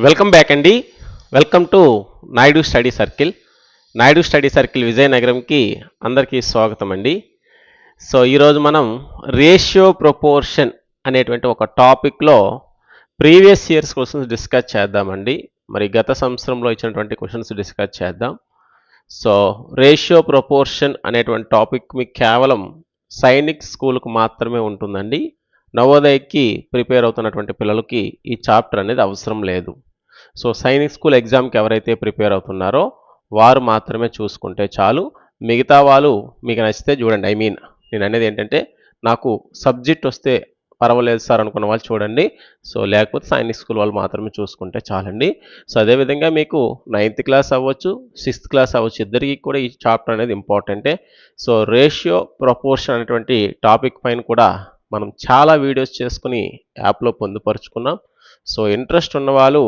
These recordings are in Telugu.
వెల్కమ్ బ్యాక్ అండి. Welcome to Naidu study circle. Naidu study circle విజయనగరంకి అందరికీ స్వాగతం అండి. సో ఈరోజు మనం రేషియో ప్రపోర్షన్ అనేటువంటి ఒక టాపిక్లో ప్రీవియస్ ఇయర్స్ క్వశ్చన్స్ డిస్కస్ చేద్దామండి. మరి గత సంవత్సరంలో ఇచ్చినటువంటి క్వశ్చన్స్ డిస్కస్ చేద్దాం. సో రేషియో ప్రపోర్షన్ అనేటువంటి టాపిక్ మీకు కేవలం సైనిక్ స్కూల్కు మాత్రమే ఉంటుందండి. నవోదయకి ప్రిపేర్ అవుతున్నటువంటి పిల్లలకి ఈ చాప్టర్ అనేది అవసరం లేదు. సో సైనిక్ స్కూల్ ఎగ్జామ్కి ఎవరైతే ప్రిపేర్ అవుతున్నారో వారు మాత్రమే చూసుకుంటే చాలు. మిగతా వాళ్ళు మీకు నచ్చితే చూడండి. ఐ మీన్ నేను అనేది ఏంటంటే నాకు సబ్జెక్ట్ వస్తే పర్వాలేదు సార్ అనుకున్న వాళ్ళు చూడండి. సో లేకపోతే సైనిక్ స్కూల్ వాళ్ళు మాత్రమే చూసుకుంటే చాలండి. సో అదేవిధంగా మీకు నైన్త్ క్లాస్ అవ్వచ్చు సిక్స్త్ క్లాస్ అవ్వచ్చు ఇద్దరికి కూడా ఈ చాప్టర్ అనేది ఇంపార్టెంటే. సో రేషియో ప్రపోర్షన్ అనేటువంటి టాపిక్ పైన కూడా మనం చాలా వీడియోస్ చేసుకుని యాప్లో పొందుపరుచుకున్నాం. సో ఇంట్రెస్ట్ ఉన్నవాళ్ళు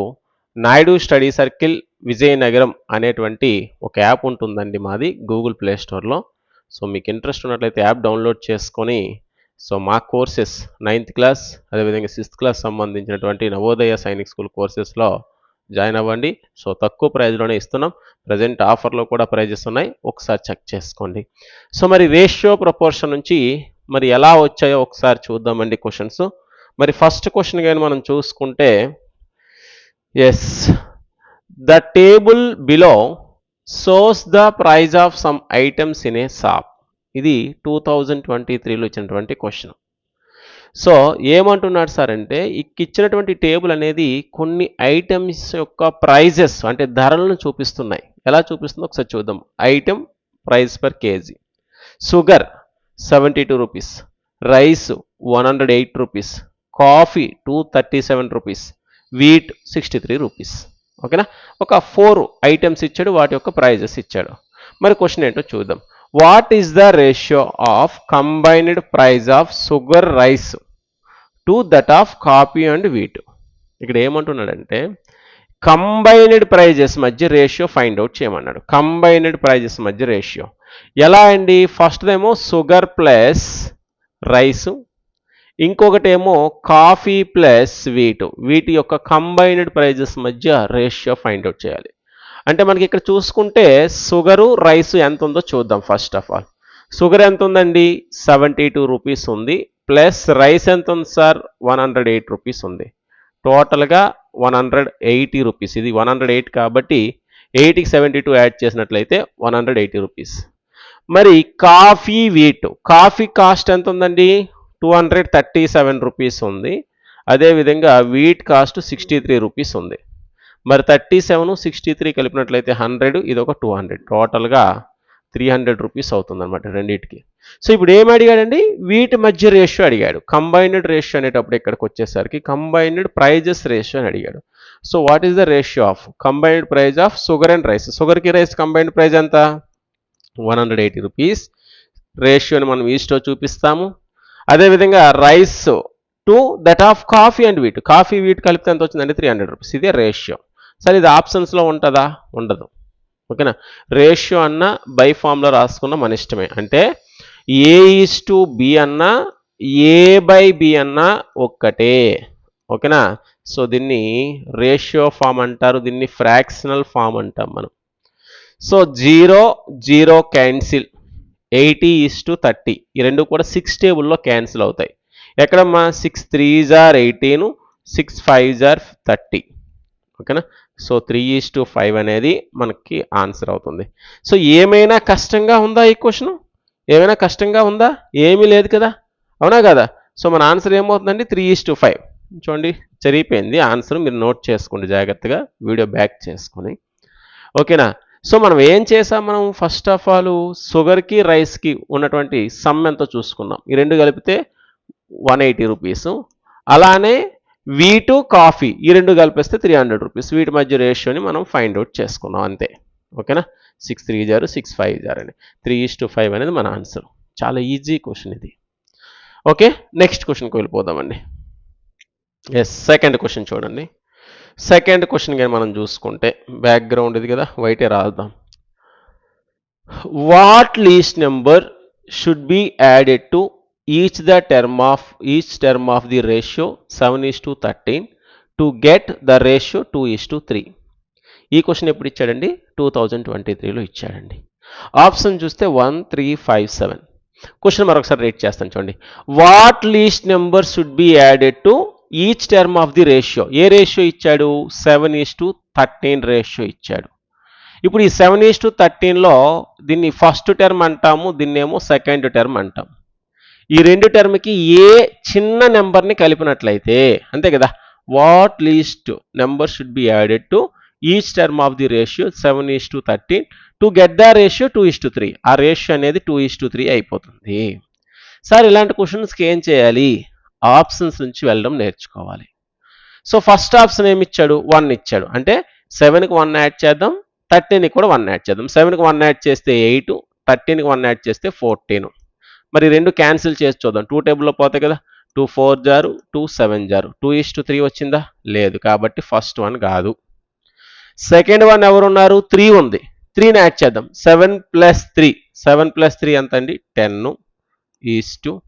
నాయుడు స్టడీ సర్కిల్ విజయనగరం అనేటువంటి ఒక యాప్ ఉంటుందండి మాది గూగుల్ ప్లే స్టోర్లో సో మీకు ఇంట్రెస్ట్ ఉన్నట్లయితే యాప్ డౌన్లోడ్ చేసుకొని సో మా కోర్సెస్ నైన్త్ క్లాస్ అదేవిధంగా సిక్స్త్ క్లాస్ సంబంధించినటువంటి నవోదయ సైనిక్ స్కూల్ కోర్సెస్లో జాయిన్ అవ్వండి. సో తక్కువ ప్రైజ్లోనే ఇస్తున్నాం. ప్రజెంట్ ఆఫర్లో కూడా ప్రైజెస్ ఉన్నాయి. ఒకసారి చెక్ చేసుకోండి. సో మరి రేషియో ప్రపోర్షన్ నుంచి మరి ఎలా వచ్చాయో ఒకసారి చూద్దామండి క్వశ్చన్స్ మరి ఫస్ట్ క్వశ్చన్ కానీ మనం చూసుకుంటే as the table below shows the price of some items in a shop ఇది టూ థౌజండ్ ట్వంటీ త్రీలో ఇచ్చినటువంటి క్వశ్చన్ సో ఏమంటున్నాడు సార్ అంటే ఇచ్చినటువంటి టేబుల్ అనేది కొన్ని ఐటమ్స్ యొక్క ప్రైజెస్ అంటే ధరలను చూపిస్తున్నాయి. ఎలా చూపిస్తుందో ఒకసారి చూద్దాం. Item price per KG sugar seventy two rupees. Rice one hundred eight rupees. Coffee two thirty seven rupees. Wheat sixty three rupees. ఓకేనా? ఒక ఫోర్ ఐటమ్స్ ఇచ్చాడు వాటి యొక్క ప్రైజెస్ ఇచ్చాడు. మరి క్వశ్చన్ ఏంటో చూద్దాం. What is the ratio of combined price of sugar rice to that of coffee and wheat? ఇక్కడ ఏమంటున్నాడంటే కంబైన్డ్ ప్రైజెస్ మధ్య రేషియో ఫైండ్ అవుట్ చేయమన్నాడు. కంబైన్డ్ ప్రైజెస్ మధ్య రేషియో. ఎలా అండి? ఫస్ట్దేమో షుగర్ ప్లస్ రైస్. ఇంకొకటి ఏమో కాఫీ ప్లస్ వీటు. వీటి యొక్క కంబైన్డ్ ప్రైజెస్ మధ్య రేషియో ఫైండ్ అవుట్ చేయాలి. అంటే మనకి ఇక్కడ చూసుకుంటే షుగరు రైస్ ఎంత ఉందో చూద్దాం ఫస్ట్ ఆఫ్ ఆల్. షుగర్ ఎంత ఉందండి సెవెంటీ టూ రూపీస్ ఉంది. ప్లస్ రైస్ ఎంత ఉంది sir? One hundred eight rupees ఉంది. టోటల్గా వన్ హండ్రెడ్ ఎయిటీ రూపీస్. ఇది వన్ హండ్రెడ్ ఎయిట్ కాబట్టి ఎయిటీకి సెవెంటీ టూ యాడ్ చేసినట్లయితే వన్ హండ్రెడ్ ఎయిటీ రూపీస్. మరి కాఫీ వీట్. కాఫీ కాస్ట్ ఎంత ఉందండి two hundred thirty seven rupees ఉంది. అదేవిధంగా wheat cost sixty three rupees ఉంది. మరి థర్టీ సెవెన్ సిక్స్టీ త్రీ కలిపినట్లయితే హండ్రెడ్ ఇది ఒక టూ హండ్రెడ్. టోటల్గా త్రీ హండ్రెడ్ రూపీస్ అవుతుందన్నమాట రెండింటికి. సో ఇప్పుడు ఏం అడిగాడండి? వీటి మధ్య రేషియో అడిగాడు. కంబైన్డ్ రేషియో అనేటప్పుడు ఇక్కడికి వచ్చేసరికి కంబైన్డ్ ప్రైజెస్ రేషియో అని అడిగాడు. So what is the ratio of? Combined price of sugar and rice. షుగర్కి రైస్ కంబైన్డ్ ప్రైజ్ ఎంత? One hundred eighty rupees. రేషియోని మనం ఈస్టో చూపిస్తాము. అదేవిధంగా rice to that of coffee and wheat. Coffee wheat కలిపితే ఎంత వచ్చిందండి త్రీ హండ్రెడ్ రూపీస్. ఇదే రేషియో. సరే ఇది ఆప్షన్స్లో ఉంటుందా? ఉండదు. ఓకేనా? రేషియో అన్న బై ఫామ్లో రాసుకున్న మన ఇష్టమే. అంటే ఏ ఈస్ టు బి అన్న ఏ బై బి అన్న ఒక్కటే. ఓకేనా? సో దీన్ని రేషియో ఫామ్ అంటారు. దీన్ని ఫ్రాక్షనల్ ఫామ్ అంటాం మనం. So zero zero cancel. Eighty is to thirty. ఈ రెండు కూడా సిక్స్ టేబుల్లో క్యాన్సిల్ అవుతాయి. ఎక్కడమ్మా సిక్స్ త్రీ జార్ ఎయిటీన్ సిక్స్ ఫైవ్ జార్ థర్టీ. ఓకేనా? So three is to five అనేది మనకి ఆన్సర్ అవుతుంది. సో ఏమైనా కష్టంగా ఉందా ఈ క్వశ్చన్? ఏమైనా కష్టంగా ఉందా? ఏమీ లేదు కదా? అవునా కదా? సో మన ఆన్సర్ ఏమవుతుందండి? Three is to five. చూడండి చరిగిపోయింది. ఆన్సర్ మీరు నోట్ చేసుకోండి జాగ్రత్తగా. వీడియో బ్యాక్ చేసుకొని. ఓకేనా? సో మనం ఏం చేసాం మనం? ఫస్ట్ ఆఫ్ ఆల్ షుగర్కి రైస్కి ఉన్నటువంటి సమ్ ఎంతో చూసుకున్నాం? ఈ రెండు కలిపితే వన్ ఎయిటీ రూపీస్ అలానే వీటు కాఫీ ఈ రెండు కలిపేస్తే త్రీ హండ్రెడ్ రూపీస్ వీటి మధ్య రేషియోని మనం ఫైండ్ అవుట్ చేసుకున్నాం అంతే. ఓకేనా? సిక్స్ త్రీ జారు సిక్స్ ఫైవ్ జార్ అని. త్రీ ఈస్ టు ఫైవ్ అనేది మన ఆన్సర్ చాలా ఈజీ క్వశ్చన్ ఇది. ఓకే? నెక్స్ట్ క్వశ్చన్కి వెళ్ళిపోదామండి. ఎస్ సెకండ్ క్వశ్చన్ చూడండి. సెకండ్ క్వశ్చన్ కానీ మనం చూసుకుంటే బ్యాక్గ్రౌండ్ ఇది కదా వైటే రాద్దాం. What least number should be added to each the term of each term of the ratio seven is to thirteen to get the ratio two is to three ఈ క్వశ్చన్ ఎప్పుడు ఇచ్చాడండి? టూ థౌజండ్ ట్వంటీ త్రీలో ఇచ్చాడండి. ఆప్షన్ చూస్తే one three five seven question మరొకసారి రేట్ చేస్తాను చూడండి. What least number should be added to each term of the ratio A ratio ఇచ్చాడు? Seven is to thirteen ratio ఇచ్చాడు. ఇప్పుడు ఈ సెవెన్ ఈస్ టు థర్టీన్లో దీన్ని ఫస్ట్ టర్మ్ అంటాము దీన్నేమో సెకండ్ టర్మ్ అంటాం. ఈ రెండు టర్మ్కి ఏ చిన్న నెంబర్ని కలిపినట్లయితే అంతే కదా? What least number should be added to each term of the ratio seven is to thirteen to get the ratio two is to three ఆ రేషియో అనేది టూ ఈస్ టు త్రీ అయిపోతుంది. సార్ ఇలాంటి క్వశ్చన్స్కి ఏం చేయాలి? ఆప్షన్స్ నుంచి వెళ్ళడం నేర్చుకోవాలి. సో ఫస్ట్ ఆప్షన్ ఏమి ఇచ్చాడు వన్ ఇచ్చాడు. అంటే సెవెన్కి వన్ యాడ్ చేద్దాం థర్టీన్కి కూడా వన్ యాడ్ చేద్దాం. సెవెన్కి వన్ యాడ్ చేస్తే ఎయిట్ థర్టీన్కి వన్ యాడ్ చేస్తే ఫోర్టీన్. మరి రెండు క్యాన్సిల్ చేసి చూద్దాం. టూ టేబుల్లో పోతాయి కదా టూ ఫోర్ జారు టూ సెవెన్ జారు. టూ ఈస్ టు త్రీ వచ్చిందా? లేదు. కాబట్టి ఫస్ట్ వన్ కాదు. సెకండ్ వన్ ఎవరున్నారు? త్రీ ఉంది. త్రీని యాడ్ చేద్దాం. Seven plus three. Seven plus three ఎంత అండి ten is to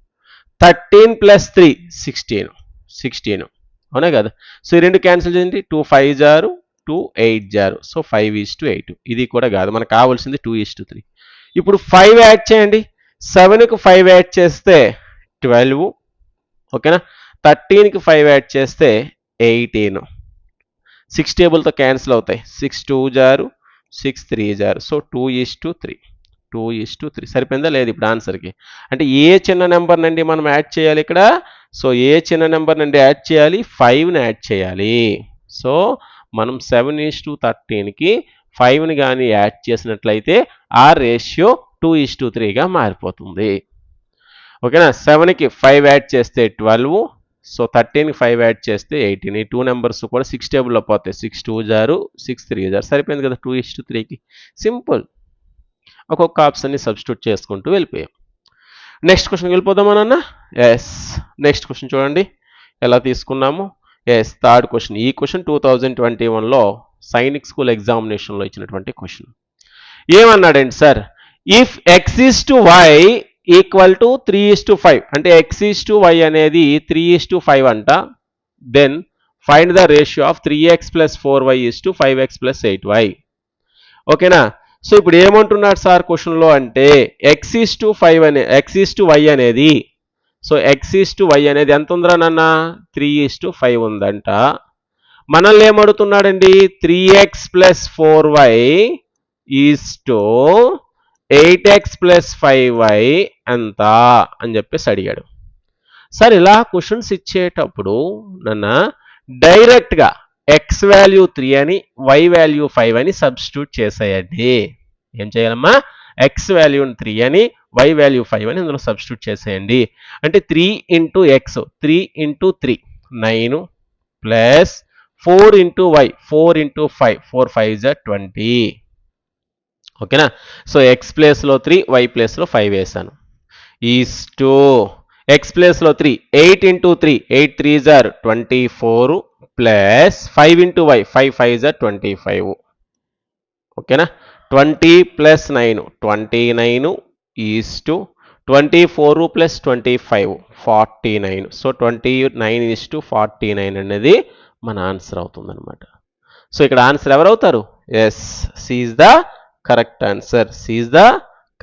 thirteen plus three sixteen. Sixteen. అవునా కదా? సో ఈ రెండు క్యాన్సిల్ చేయండి. టూ ఫైవ్ జారు two eight jar. So five is to eight. ఇది కూడా కాదు. మనకు కావాల్సింది టూ ఈస్ టు త్రీ. ఇప్పుడు ఫైవ్ యాడ్ చేయండి. సెవెన్కి ఫైవ్ యాడ్ చేస్తే ట్వెల్వ్. ఓకేనా? థర్టీన్కి ఫైవ్ యాడ్ చేస్తే ఎయిటీన్. సిక్స్ టేబుల్తో క్యాన్సిల్ అవుతాయి. సిక్స్ టూ జారు six three jar. So two is to three. Two is to three సరిపోయిందా? లేదు ఇప్పుడు ఆన్సర్కి. అంటే ఏ చిన్న నెంబర్ నుండి మనం యాడ్ చేయాలి ఇక్కడ? సో ఏ చిన్న నెంబర్ నుండి యాడ్ చేయాలి? ఫైవ్ని యాడ్ చేయాలి. సో మనం సెవెన్ ఈస్ టు థర్టీన్కి ఫైవ్ని కానీ యాడ్ చేసినట్లయితే ఆ రేషియో టూ ఈస్ టు త్రీగా మారిపోతుంది. ఓకేనా? సెవెన్కి ఫైవ్ యాడ్ చేస్తే ట్వెల్వ్ సో థర్టీన్కి ఫైవ్ యాడ్ చేస్తే ఎయిటీన్ ఈ టూ నెంబర్స్ కూడా సిక్స్ టేబుల్లో పోతాయి. సిక్స్ టూ జారు సిక్స్ త్రీ జారు. సరిపోయింది కదా? టూ ఇస్ టు త్రీకి సింపుల్. ఒక్కొక్క ఆప్షన్ని సబ్స్టిట్యూట్ చేసుకుంటూ వెళ్ళిపోయాం. నెక్స్ట్ క్వశ్చన్కి వెళ్ళిపోదామా నాన్న? ఎస్ నెక్స్ట్ క్వశ్చన్ చూడండి. ఎలా తీసుకున్నాము? ఎస్ థర్డ్ క్వశ్చన్ ఈ క్వశ్చన్ టూ థౌజండ్ ట్వంటీ వన్లో సైనిక్ స్కూల్ ఎగ్జామినేషన్లో ఇచ్చినటువంటి question. ఏమన్నాడండి sir? If X is to Y equal to three is to five అంటే ఎక్స్ ఈస్ టు వై అనేది త్రీ ఈస్ టు ఫైవ్ అంట then find the ratio of three X plus four Y is to five X plus eight Y ఓకేనా సో ఇప్పుడు ఏమంటున్నాడు సార్ క్వశ్చన్లో అంటే ఎక్స్ ఈస్ టు ఫైవ్ అనే ఎక్స్ ఈస్ టు వై అనేది so X is to Y అనేది ఎంత ఉందిరా నాన్న? త్రీ ఈస్ టు ఫైవ్ ఉందంట. మనల్ని ఏమడుతున్నాడండి? Three X plus four Y is to eight X plus five Y ఎంత అని చెప్పేసి అడిగాడు. సార్ ఇలా క్వశ్చన్స్ ఇచ్చేటప్పుడు నన్న డైరెక్ట్గా ఎక్స్ వాల్యూ త్రీ అని వై వాల్యూ ఫైవ్ అని సబ్స్టిట్యూట్ చేసేయండి. ఏం చేయాలమ్మా? ఎక్స్ వాల్యూని త్రీ అని వై వాల్యూ ఫైవ్ అని ఇందులో సబ్స్టిట్యూట్ చేసేయండి. అంటే three into x three into three nine plus four into y four into five four five జా ట్వంటీ ఓకేనా సో ఎక్స్ ప్లేస్లో త్రీ వై ప్లేస్లో ఫైవ్ వేసాను. ఈస్ టూ ఎక్స్ ప్లేస్లో three eight into three eight three jar twenty four plus five into y five five జా ట్వంటీ ఫైవ్. ఓకేనా? Twenty plus nine twenty nine is to twenty four plus twenty five forty nine. So twenty nine is to forty nine అనేది మన ఆన్సర్ అవుతుందన్నమాట. సో ఇక్కడ ఆన్సర్ ఎవరు అవుతారు yes C is the correct answer. C is the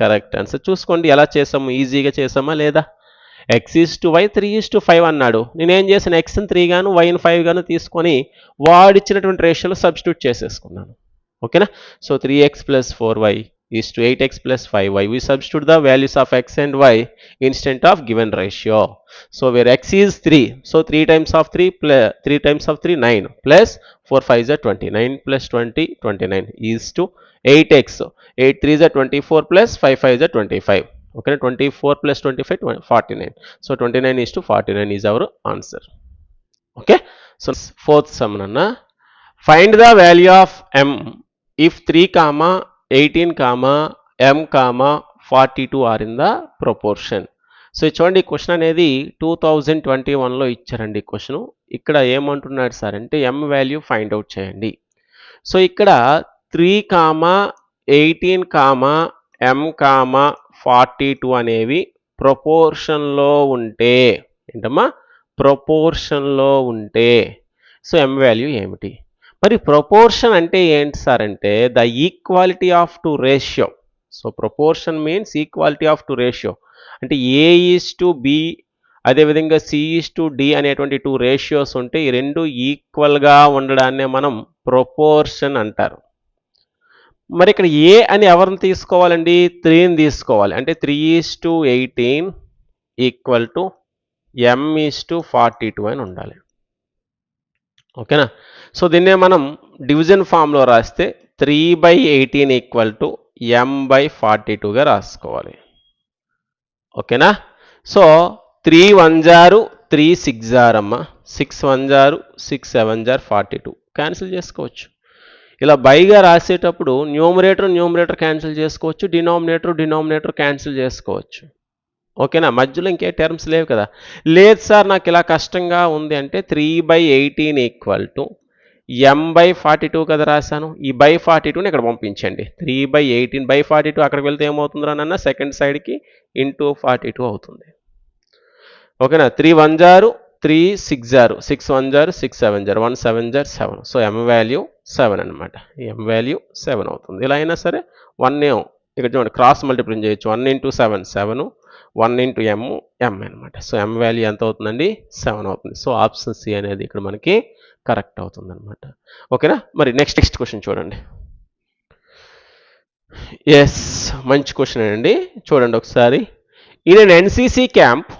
correct answer. చూసుకోండి ఎలా చేసాము? ఈజీగా చేసామా లేదా? X is to y three is to five అన్నాడు. నేనేం చేశాను? ఎక్స్ని త్రీ గాను వైన్ ఫైవ్ గాను తీసుకొని వాడిచ్చినటువంటి రేషియోలో సబ్స్టిట్యూట్ చేసేసుకున్నాను. ఓకేనా? So three X plus four Y is to eight X plus five Y we substitute the values of x and y instead of given ratio so where x is three so three times of three plus three times of three nine plus four five జా twenty nine plus twenty twenty nine is to eight x eight three జా twenty four plus five five జా twenty five okay twenty four plus twenty five forty nine so twenty nine is to forty nine is our answer okay so fourth సమ్నన్న find the value of M if three comma eighteen comma M comma forty two are in the proportion so చూడండి ఈ క్వశ్చన్ అనేది టూ థౌజండ్ ట్వంటీ వన్లో ఇచ్చారండి ఈ క్వశ్చన్ ఇక్కడ ఏమంటున్నాడు సార్ అంటే ఎం వాల్యూ ఫైండ్ అవుట్ చేయండి. సో ఇక్కడ three comma eighteen comma m comma forty two అనేవి ప్రొపోర్షన్లో ఉంటే ఏంటమ్మా? ప్రొపోర్షన్లో ఉంటే. సో ఎం వాల్యూ ఏమిటి? మరి ప్రొపోర్షన్ అంటే ఏంటి సార్ అంటే the equality of two ratio so proportion means equality of two ratio అంటే ఏ ఈస్ టు బి అదేవిధంగా సిఈస్ టు డి అనేటువంటి టూ రేషియోస్ ఉంటే ఈ రెండు ఈక్వల్గా ఉండడాన్నే మనం ప్రొపోర్షన్ అంటారు. మరి ఇక్కడ ఏ అని ఎవరిని తీసుకోవాలండి? త్రీని తీసుకోవాలి. అంటే three is to eighteen equal to m is to forty two అని ఉండాలి. ఓకేనా? సో దీన్నే మనం డివిజన్ ఫామ్లో రాస్తే three by eighteen equal to m by forty టూగా రాసుకోవాలి. ఓకేనా? సో త్రీ వన్ జారు త్రీ సిక్స్ జార్ అమ్మ. సిక్స్ వన్ జారు సిక్స్ సెవెన్ జార్ ఫార్టీ టూ. క్యాన్సిల్ చేసుకోవచ్చు. ఇలా బైగా రాసేటప్పుడు న్యూమరేటర్ న్యూమరేటర్ క్యాన్సిల్ చేసుకోవచ్చు డినామినేటర్ డినామినేటర్ క్యాన్సిల్ చేసుకోవచ్చు. ఓకేనా? మధ్యలో ఇంకే టర్మ్స్ లేవు కదా. లేదు సార్ నాకు ఇలా కష్టంగా ఉంది అంటే three by eighteen equal to m by forty two కదా రాశాను. ఈ బై ఫార్టీ టూని ఇక్కడ పంపించండి. Three by eighteen by forty two అక్కడికి వెళ్తే ఏమవుతుందా నాన్న? సెకండ్ సైడ్కి ఇంటూ ఫార్టీ టూ అవుతుంది. ఓకేనా? త్రీ వన్ జారు త్రీ సిక్స్ జారు సిక్స్ వన్ జారు సిక్స్ సెవెన్ జారు one seven jar seven so m value seven అనమాట ఎం వాల్యూ సెవెన్ అవుతుంది. ఇలా అయినా సరే వన్ ఏం? ఇక్కడ చూడండి క్రాస్ మల్టిప్లిన్ చేయొచ్చు. One into seven seven one into m m అనమాట సో ఎం వాల్యూ ఎంత అవుతుందండి? సెవెన్ అవుతుంది. సో ఆప్షన్ సి అనేది ఇక్కడ మనకి కరెక్ట్ అవుతుంది అనమాట ఓకేనా మరి నెక్స్ట్ నెక్స్ట్ క్వశ్చన్ చూడండి. ఎస్ మంచి క్వశ్చన్ అండి. చూడండి ఒకసారి. ఇన్ ఎన్సీసీ క్యాంప్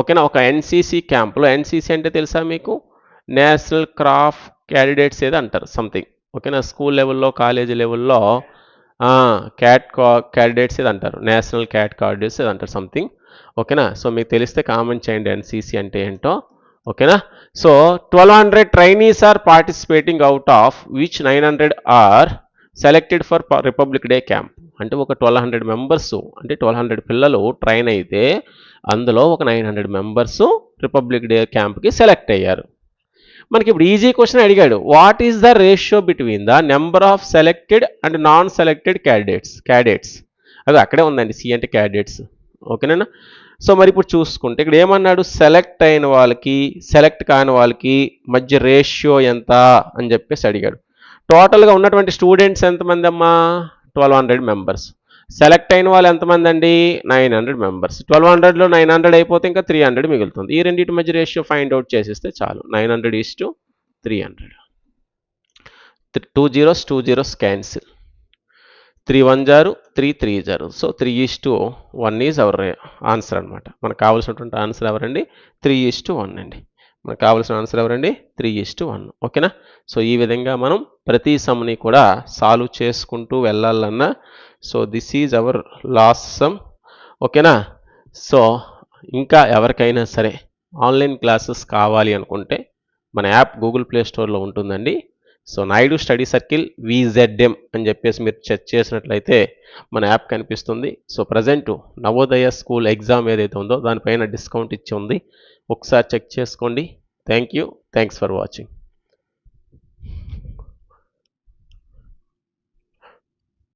ఓకేనా? ఒక ఎన్సీసీ క్యాంప్లో ఎన్సీసీ అంటే తెలుసా మీకు? నేషనల్ క్రాఫ్ట్ క్యాండిడేట్స్ ఏదో అంటారు సంథింగ్ ఓకేనా? స్కూల్ లెవెల్లో కాలేజీ లెవెల్లో క్యాట్ కా క్యాండిడేట్స్ ఏదో అంటారు. నేషనల్ క్యాట్ క్యాండిడేట్స్ ఏదో అంటారు సంథింగ్ ఓకేనా? సో మీకు తెలిస్తే కామెంట్ చేయండి ఎన్సీసీ అంటే ఏంటో. ఓకేనా? So twelve hundred trainees are participating out of which nine hundred are selected for Republic Day camp అంటే ఒక ట్వెల్వ్ హండ్రెడ్ మెంబర్స్ అంటే ట్వెల్వ్ హండ్రెడ్ పిల్లలు ట్రైన్ అయితే అందులో ఒక nine hundred members Republic Day క్యాంప్కి సెలెక్ట్ అయ్యారు. మనకి ఇప్పుడు ఈజీ క్వశ్చన్ అడిగాడు what is the ratio between the number of selected and non selected candidates candidates అది అక్కడే ఉందండి సి అంటే క్యాండిడేట్స్ ఓకేనా సో మరి ఇప్పుడు చూసుకుంటే ఇక్కడ ఏమన్నాడు? సెలెక్ట్ అయిన వాళ్ళకి సెలెక్ట్ కాని వాళ్ళకి మధ్య రేషియో ఎంత? అని చెప్పేసి అడిగాడు. టోటల్గా ఉన్నటువంటి స్టూడెంట్స్ ఎంతమంది అమ్మా? ట్వెల్వ్ హండ్రెడ్ మెంబర్స్ సెలెక్ట్ అయిన వాళ్ళు ఎంతమంది అండి నైన్ హండ్రెడ్ మెంబర్స్ ట్వెల్వ్ హండ్రెడ్లో నైన్ హండ్రెడ్ అయిపోతే ఇంకా త్రీ హండ్రెడ్ మిగులుతుంది. ఈ రెండింటి మధ్య రేషియో ఫైండ్ అవుట్ చేసేస్తే చాలు. Nine hundred is to three hundred two zeros two zeros cancel three one jar three three jar so three is to one is our answer అనమాట మనకు కావాల్సినటువంటి ఆన్సర్ ఎవరండి? త్రీ ఈస్ టు వన్ అండి. మనకు కావాల్సిన ఆన్సర్ ఎవరండి? త్రీ ఈస్ టు వన్ ఓకేనా సో ఈ విధంగా మనం ప్రతి సమ్ని కూడా సాల్వ్ చేసుకుంటూ వెళ్ళాలన్నా so this is our last sum ఓకేనా సో ఇంకా ఎవరికైనా సరే ఆన్లైన్ క్లాసెస్ కావాలి అనుకుంటే మన యాప్ గూగుల్ ప్లే స్టోర్లో ఉంటుందండి. So Naidu study circle VZM అని చెప్పేసి మీరు చెక్ చేసినట్లయితే మన యాప్ కనిపిస్తుంది. So present Navodaya school exam ఏదైతే ఉందో దానిపైన డిస్కౌంట్ ఇచ్చి ఉంది. ఒకసారి చెక్ చేసుకోండి. Thank you. Thanks for watching.